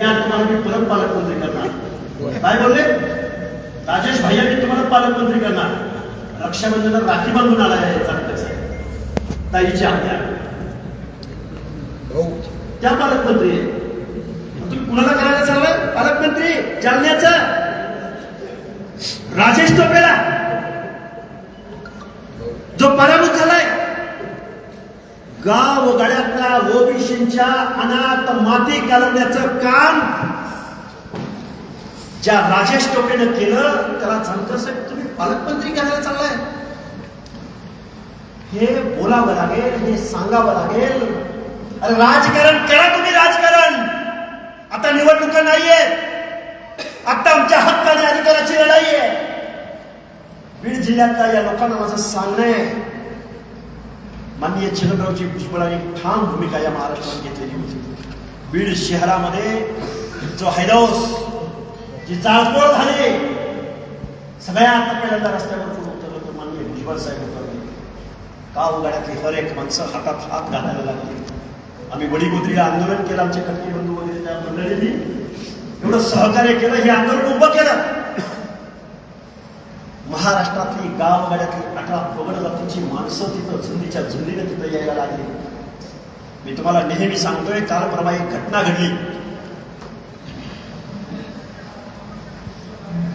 या तुम्हाला मी परत पालकमंत्री करणार. काय बोलले? राजेश भैया मी तुम्हाला पालकमंत्री करणार. रक्षाबंधन राखी बांधून आला आहे चांगल्याचा ताईची आज्ञा. त्या पालकमंत्री. तुम्ही कुणाला करायला चाललाय? पालकमंत्री जालन्याचा. राजेश टोपेला. जो पराभूत झालाय गाव गड्यातल्या ओबीसींच्या अनाथ माती कालवण्याचं काम ज्या राजेश टोपेनं केलं त्याला जानकर साहेब तुम्ही पालकमंत्री करायला चाललाय. हे बोलावं लागेल हे सांगावं लागेल. अरे राजकारण करा तुम्ही राजकारण. आता निवडणुका नाहीये. आता आमच्या हक्काने अधिकाराची लढाई आहे. बीड जिल्ह्यातल्या या लोकांना माझं सांगणं आहे. माननीय छगनरावजी पुष्पळांनी ठाम भूमिका या महाराष्ट्रात घेतलेली होती. बीड शहरामध्ये जो हैदोस जी जाळपोळ झाली सगळ्यात पहिल्यांदा रस्त्यावर कोण उतरलं तर माननीय भुजबळ साहेब उतरले. का उघड्यातली हर एक माणसं हातात हात घालायला लागली? आम्ही वडीगोत्रीला आंदोलन केलं आमचे कटके बंधू वगैरे त्या मंडळींनी. एवढं सहकार्य केलं हे आंदोलन उभं केलं. महाराष्ट्रातली गावगाड्यातली अठरा पगड जातीची माणसं तिथं झुंडीच्या झुंडीने तिथं यायला लागली. मी तुम्हाला नेहमी सांगतोय काल परवा एक घटना घडली.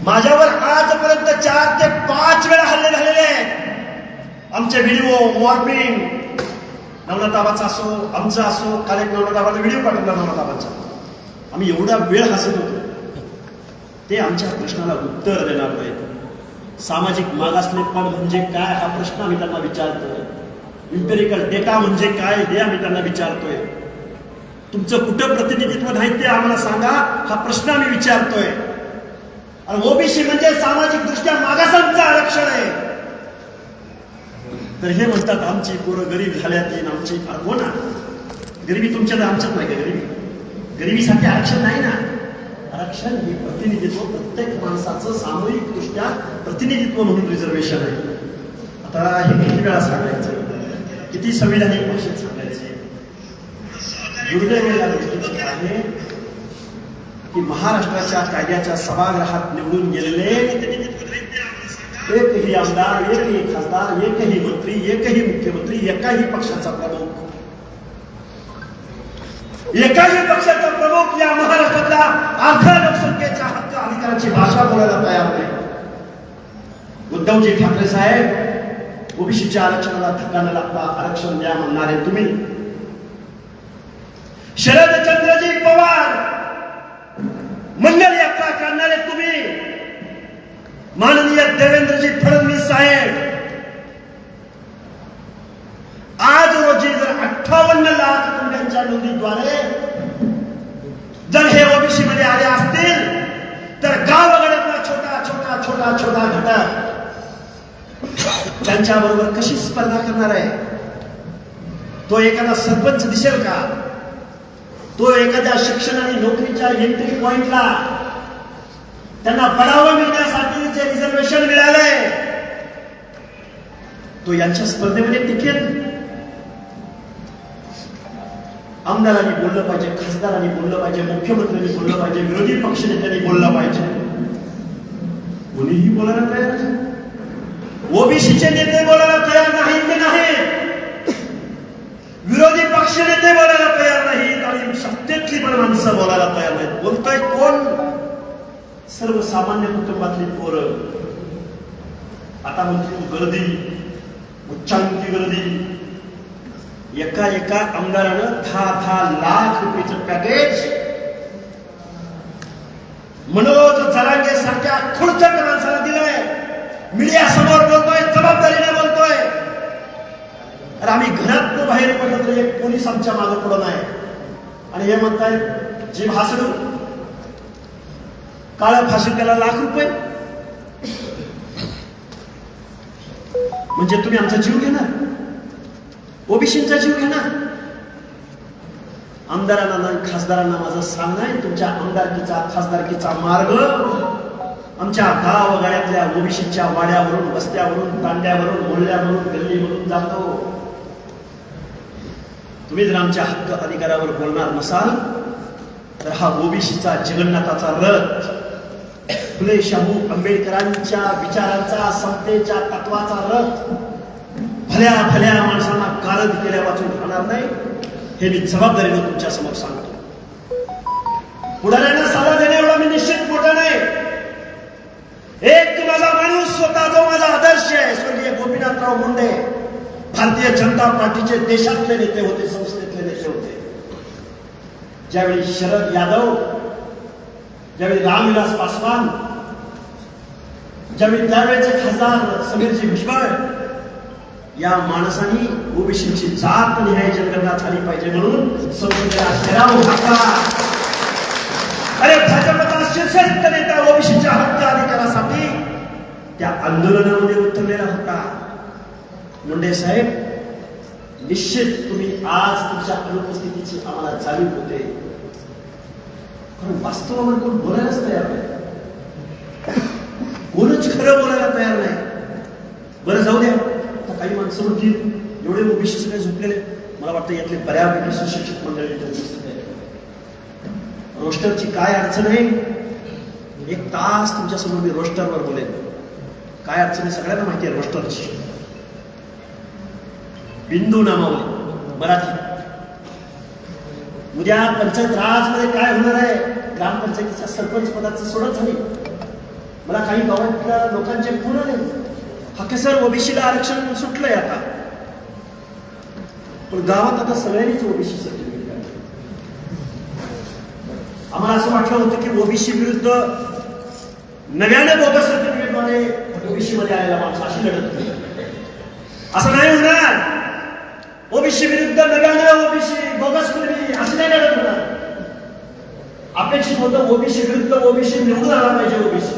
माझ्यावर आजपर्यंत चार ते पाच वेळा हल्ले झालेले आहेत. आमचे व्हिडिओ मॉर्निंग नवनाथाबाचा असो आमचा असो काल एक नवनाथाबाचा व्हिडिओ पाठवला नवनाथाबाचा. आम्ही एवढा वेळ हसत होतो. ते आमच्या प्रश्नाला उत्तर देणार नाहीत. सामाजिक मागासलेपण म्हणजे काय हा प्रश्न आम्ही त्यांना विचारतोय. इम्पेरिकल डेटा म्हणजे काय हे आम्ही त्यांना विचारतोय. तुमचं कुठं प्रतिनिधित्व नाही ते आम्हाला सांगा हा प्रश्न आम्ही विचारतोय. आणि ओबीसी म्हणजे सामाजिक दृष्ट्या मागासांचं आरक्षण आहे. तर हे म्हणतात आमची पोरं गरीब झाल्यात येईन आमची हो ना. गरिबी तुमच्यात आमच्यात नाही का गरिबी? गरिबीसाठी आरक्षण नाही ना. आरक्षण हे प्रतिनिधित्व प्रत्येक माणसाचं सामूहिक दृष्ट्या प्रतिनिधित्व म्हणून रिझर्वेशन आहे. आता हे किती वेळा सांगायचं? किती संविधानिक भाषेत सांगायचे? दुर्दैव या गोष्टीचं आहे की महाराष्ट्राच्या कायद्याच्या सभागृहात निवडून गेलेले एकही आमदार एकही खासदार एकही मंत्री एकही मुख्यमंत्री एकाही पक्षाचा प्रमुख. एकाही पक्षाचा आपल्या महाराष्ट्रातल्या अर्ध्या लोकसंख्येच्या हक्क अधिकाराची भाषा बोलायला तयार नाही. उद्धवजी ठाकरे साहेब ओबीसीच्या आरक्षणाला धक्का न लागता आरक्षण द्या म्हणणारे तुम्ही. शरदचंद्रजी पवार मंगल यात्रा करणारे तुम्ही. माननीय देवेंद्रजी फडणवीस साहेब आज रोजी जर अठ्ठावन्न लाख कुटुंबांच्या नोंदीद्वारे जर हे ओबीसी मध्ये आले असतील तर गावगड्यातला छोटा छोटा छोटा छोटा घटक. त्यांच्या बरोबर कशी स्पर्धा करणार आहे? तो एखादा सरपंच दिसेल का? तो एखाद्या शिक्षण आणि नोकरीच्या एंट्री पॉइंटला त्यांना बढावा मिळण्यासाठी जे रिझर्वेशन मिळालंय तो यांच्या स्पर्धेमध्ये टिकेल. आमदारांनी बोललं पाहिजे खासदारांनी बोललं पाहिजे मुख्यमंत्र्यांनी बोललं पाहिजे विरोधी पक्षनेत्यांनी बोललं पाहिजे. कोणीही बोलायला तयार नाही. ओबीसीचे नेते बोलायला तयार नाही ते नाही? विरोधी पक्ष नेते बोलायला तयार नाहीत आणि सत्तेतली पण माणसं बोलायला तयार नाहीत. बोलतोय कोण? सर्वसामान्य कुटुंबातली पोरं. आता म्हणतो गर्दी उच्चांकी गर्दी एका एका आमदारानं दहा दहा लाख रुपयेचं पॅकेज मनोज जरांगे सारख्या खुर्चक माणसाला दिलंय. मीडिया समोर बोलतोय जबाबदारीने बोलतोय. अरे आम्ही घरात बाहेर पडलो तरी एक पोलीस आमच्या मागे पडत आहे आणि हे म्हणतायत जीव हासडू. काळ फाशी त्याला लाख रुपये. म्हणजे तुम्ही आमचा जीव घेणार? ओबीसींचा जीव घेणार आमदारांना नाही खासदारांना माझं सांगणं आहे तुमच्या आमदारकीचा खासदारकीचा मार्ग. आमच्या गाव गाड्यातल्या ओबीसीच्या वाड्यावरून वस्त्यावरून तांड्यावरून मोहल्ल्यावरून गल्लीवरून जातो. तुम्ही जर आमच्या हक्क अधिकारावर बोलणार नसाल तर हा ओबीसीचा जगन्नाथाचा रथ. फुले शाहू आंबेडकरांच्या विचारांचा समतेच्या तत्वाचा रथ. भल्या भल्या माणसांना कारण केल्या वाचून राहणार नाही हे मी जबाबदारीनं तुमच्यासमोर सांगतो. पुढाऱ्यांना सल्ला देण्या एवढा मी निश्चित मोठा नाही. एक माझा माणूस स्वतः जो माझा आदर्श आहे स्वर्गीय गोपीनाथराव मुंडे भारतीय जनता पार्टीचे देशातले नेते होते संस्थेतले नेते होते. ज्यावेळी शरद यादव ज्यावेळी रामविलास पासवान ज्यावेळी त्यावेळेचे खासदार समीरजी भुजबळ या माणसांनी ओबीसीची जात निहाय जनगणना झाली पाहिजे म्हणून संसदेला ठराव घातला अरे भाजपचा शीर्षस्थ नेता ओबीसीच्या हक्क अधिकारासाठी त्या आंदोलनामध्ये उतरलेला होता. मुंडे साहेब निश्चित तुम्ही आज तुमच्या अनुपस्थितीची आम्हाला जाणीव होते. कारण वास्तवावर कोण बोलायलाच तयार नाही. कोणच खरं बोलायला तयार नाही. बरं जाऊ द्या. काही माणसं म्हणतील एवढे ओबीसी सगळे झोपलेले मला वाटतं यातले बऱ्यापैकी सुशिक्षित मंडळी उपस्थित रोस्टरची काय अडचण आहे? एक तास तुमच्यासमोर मी रोस्टरवर बोलेन. काय अडचण आहे सगळ्यांना माहिती आहे रोस्टरची. बिंदू नामावली मराठी. उद्या पंचायत राजमध्ये काय होणार आहे? ग्रामपंचायतीच्या सरपंच पदाचं सोडत झाली. मला काही गावातल्या लोकांचे फोन आले. हक्के सर ओबीसीला आरक्षण सुटलंय आता पण गावात आता सगळ्यांनीच ओबीसी सर्टिफिकेट काढलं आम्हाला असं वाटलं होतं की ओबीसी विरुद्ध नव्याने बोगस सर्टिफिकेटद्वारे ओबीसी मध्ये आलेला माणूस अशी लढत होती. असं नाही होणार ओबीसी विरुद्ध नव्याने ओबीसी बोगस कुणबी अशी नाही लढत होणार अपेक्षित होतं ओबीसी विरुद्ध ओबीसी निवडून आला पाहिजे ओबीसी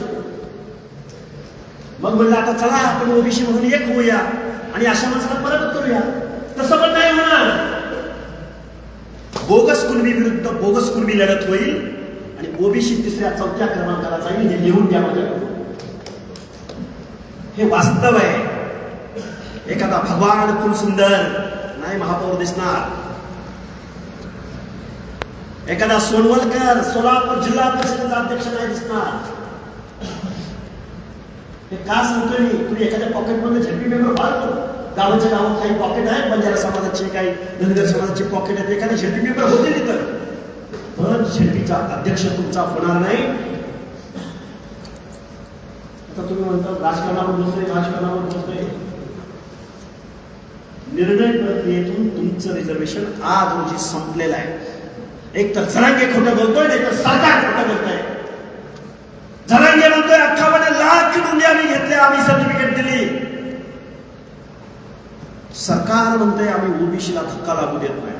मग म्हणलं आता चला आपण ओबीसी म्हणून एक होऊया आणि अशा माणसाला परत करूया. तसं पण नाही होणार. बोगस कुणबी विरुद्ध बोगस कुणबी लढत होईल आणि ओबीसी तिसऱ्या चौथ्या क्रमांकाला जाईल हे लिहून द्या माझ्या हे वास्तव आहे. एखादा भगवान खूप सुंदर नाही महापौर दिसणार. एखादा सोनवलकर सोलापूर जिल्हा परिषदेचा अध्यक्ष नाही दिसणार. हे का सांगतोय मी तुम्ही एखाद्या पॉकेटमध्ये झेपी मेंबर फार गावाच्या गावात काही पॉकेट आहेत बंजारा समाजाचे काही धनगर समाजाचे पॉकेट आहेत एखाद्या झेपी मेंबर होते तिथं पण झेपीचा अध्यक्ष तुमचा होणार नाही. आता तुम्ही म्हणता राजकारणावर बसतोय राजकारणावर बसतोय. निर्णय प्रक्रियेतून तुमचं रिझर्वेशन आज रोजी संपलेलं आहे. एक तर सरांगे खोटं बोलतोय नाही तर सरकार खोटं बोलतोय जरांगे म्हणतोय अठ्ठावन्न लाख नोंदी आम्ही घेतल्या आम्ही सर्टिफिकेट दिली सरकार म्हणतंय आम्ही ओबीसीला धक्का लागू देत नाही.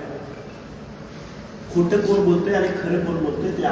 खोटं कोण बोलतोय आणि खरं कोण बोलतोय ते